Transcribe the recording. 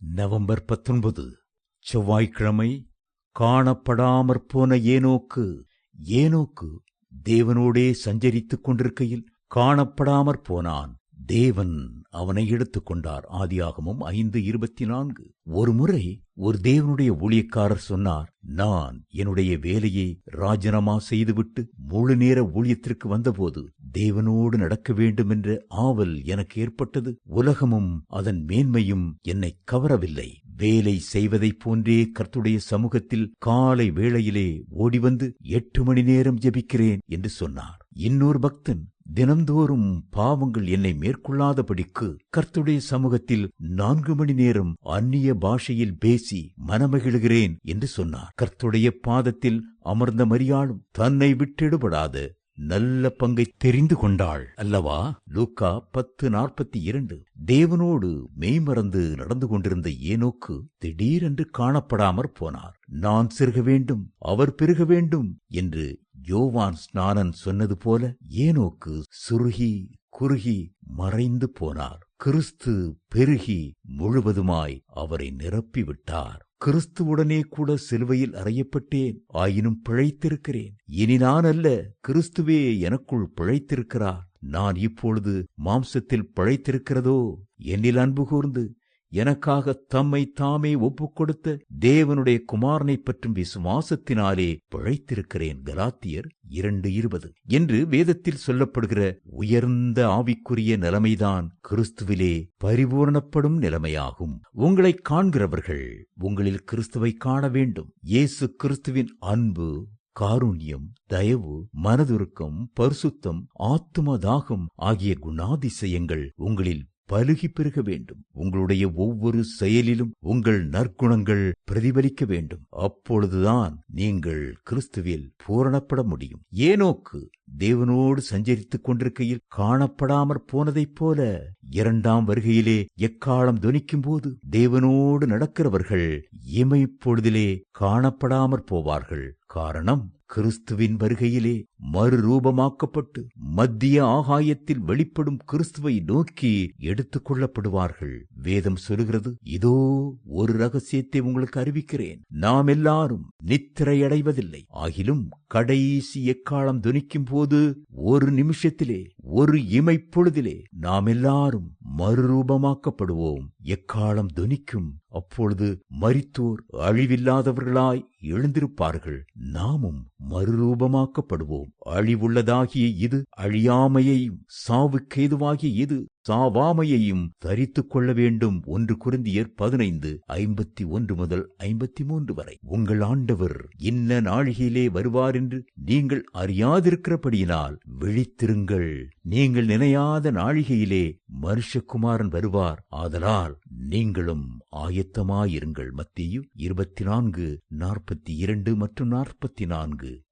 November பத்தொன்பது செவ்வாய்க்கிழமை காணப்படாமற் போன ஏனோக்கு ஏனோக்கு தேவனோடே சஞ்சரித்துக் கொண்டிருக்கையில் காணப்படாமற் போனான். தேவன் அவனை எடுத்துக் கொண்டார் ஆதியாகமும் ஐந்து இருபத்தி நான்கு ஒரு முறை ஒரு தேவனுடைய ஊழியக்காரர் சொன்னார் நான் என்னுடைய வேலையை ராஜினாமா செய்துவிட்டு முழு நேர ஊழியத்திற்கு வந்தபோது தேவனோடு நடக்க வேண்டும் என்ற ஆவல் எனக்கு ஏற்பட்டது. உலகமும் அதன் மேன்மையும் என்னை கவரவில்லை. வேலை செய்வதைப் போன்றே கர்த்துடைய சமூகத்தில் காலை வேளையிலே ஓடிவந்து எட்டு மணி நேரம் ஜெபிக்கிறேன் என்று சொன்னார். இன்னொரு பக்தன் தினந்தோறும் பாவங்கள் என்னை மேற்கொள்ளாதபடிக்கு கர்த்துடைய சமூகத்தில் நான்கு மணி நேரம் அந்நிய பாஷையில் பேசி மனமகிழுகிறேன் என்று சொன்னார். கர்த்துடைய பாதத்தில் அமர்ந்த மரியாளும் தன்னை விட்டிடுபடாது. நல்ல பங்கை தெரிந்து கொண்டாள். அல்லவா? லூக்கா பத்து நாற்பத்தி இரண்டு. தேவனோடு மெய்மறந்து நடந்து கொண்டிருந்த ஏனோக்கு திடீரென்று காணப்படாமற் போனார். நான் சிறுக வேண்டும் அவர் பெருக வேண்டும் என்று யோவான் ஸ்நானன் சொன்னது போல ஏனோக்கு சுருகி குறுகி மறைந்து போனார். கிறிஸ்து பெருகி முழுவதுமாய் அவரை நிரப்பிவிட்டார். கிறிஸ்துவுடனே கூட சிலுவையில் அறையப்பட்டேன். ஆயினும் பிழைத்திருக்கிறேன். இனி நான் அல்ல கிறிஸ்துவே எனக்குள் பிழைத்திருக்கிறார். நான் இப்பொழுது மாம்சத்தில் பிழைத்திருக்கிறதோ? என்னில் அன்பு கூர்ந்து எனக்காக தம்மை தாமே ஒப்புக் கொடுத்த தேவனுடைய குமாரனை பற்றும் விசுவாசத்தினாலே பிழைத்திருக்கிறேன். கலாத்தியர் இரண்டு இருபது. என்று வேதத்தில் சொல்லப்படுகிற உயர்ந்த ஆவிக்குரிய நிலைமைதான் கிறிஸ்துவிலே பரிபூரணப்படும் நிலைமையாகும். உங்களை காண்கிறவர்கள் உங்களில் கிறிஸ்துவை காண வேண்டும். இயேசு கிறிஸ்துவின் அன்பு காருண்யம் தயவு மனதுருக்கம் பரிசுத்தம் ஆத்தும தாகம் ஆகிய குணாதிசயங்கள் உங்களில் பலுகி பெருக வேண்டும். உங்களுடைய ஒவ்வொரு செயலிலும் உங்கள் நற்குணங்கள் பிரதிபலிக்க வேண்டும். அப்பொழுதுதான் நீங்கள் கிறிஸ்துவில் பூரணப்பட முடியும். ஏனோக்கு தேவனோடு சஞ்சரித்துக் கொண்டிருக்கையில் காணப்படாமற் போனதைப் போல இரண்டாம் வருகையிலே எக்காலம் துணிக்கும் போது தேவனோடு நடக்கிறவர்கள் இமைப்பொழுதிலே காணப்படாமற் போவார்கள். காரணம் கிறிஸ்துவின் வருகையிலே மறுரூபமாக்கப்பட்டு மத்திய ஆகாயத்தில் வெளிப்படும் கிறிஸ்துவை நோக்கி எடுத்துக் கொள்ளப்படுவார்கள். வேதம் சொல்கிறது இதோ ஒரு ரகசியத்தை உங்களுக்கு அறிவிக்கிறேன். நாம் எல்லாரும் நித்திரையடைவதில்லை. ஆகிலும் கடைசி எக்காலம் துணிக்கும் போது ஒரு நிமிஷத்திலே ஒரு இமைப்பொழுதிலே நாம் எல்லாரும் மறுரூபமாக்கப்படுவோம். எக்காலம் துனிக்கும் அப்பொழுது மரித்தோர் அழிவில்லாதவர்களாய் எழுந்திருப்பார்கள். நாமும் மறுரூபமாக்கப்படுவோம். அழிவுள்ளதாகிய இது அழியாமையையும் சாவுக்கேதுவாகிய இது சாவாமையையும் தரித்துக் கொள்ள வேண்டும். ஒன்று குருந்தியர் பதினைந்து ஐம்பத்தி ஒன்று முதல் ஐம்பத்தி மூன்று வரை. உங்கள் ஆண்டவர் இன்ன நாழிகையிலே வருவார் என்று நீங்கள் அறியாதிருக்கிறபடியினால் விழித்திருங்கள். நீங்கள் நினையாத நாழிகையிலே மனுஷகுமாரன் வருவார். ஆதலால் நீங்களும் ஆயத்தமாயிருங்கள். மத்தியு இருபத்தி நான்கு நாற்பத்தி இரண்டு மற்றும் நாற்பத்தி நான்கு.